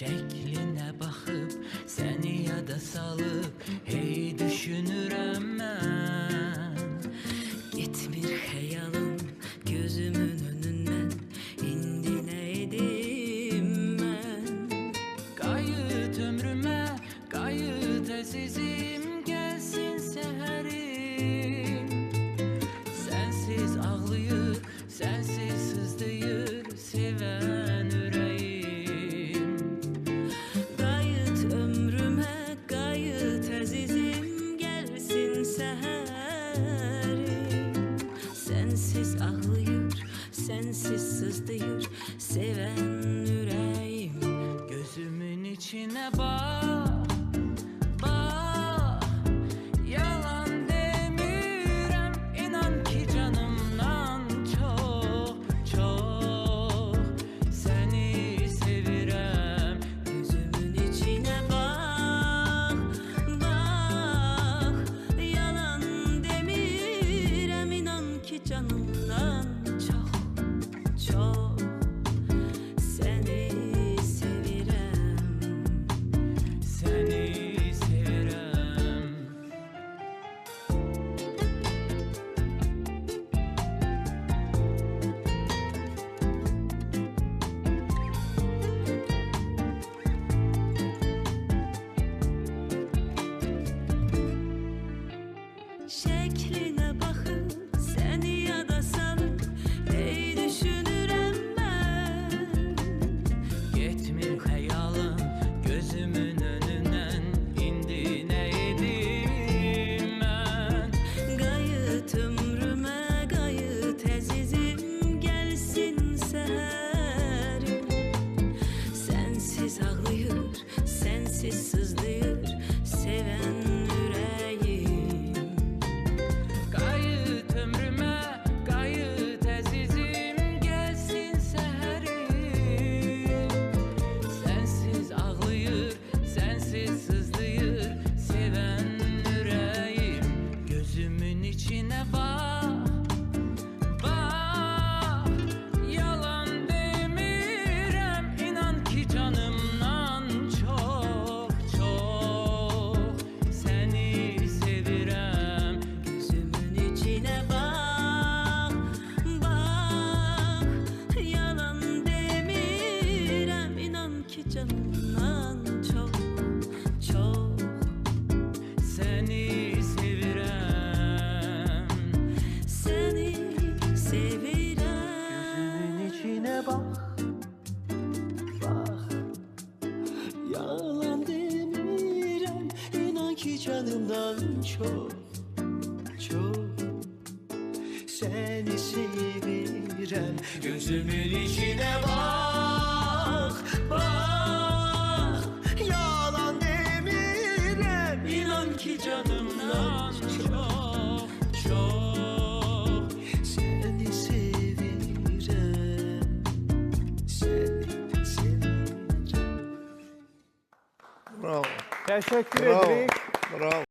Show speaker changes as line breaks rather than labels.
Şekline bakıp seni ya da salıp Hey düşünürəm mən severim. Sensiz ağlıyor, sensiz sızlıyor. Seven yüreğim gözümün içine bak. başından çok çok seni sevirem. Seni sevirem. Gözümün içine bak bak. Yalan demirem inan ki canımdan çok çok seni sevirem. Gözümün içine bak.
Teşekkür
Bravo.
ederiz.
Bravo.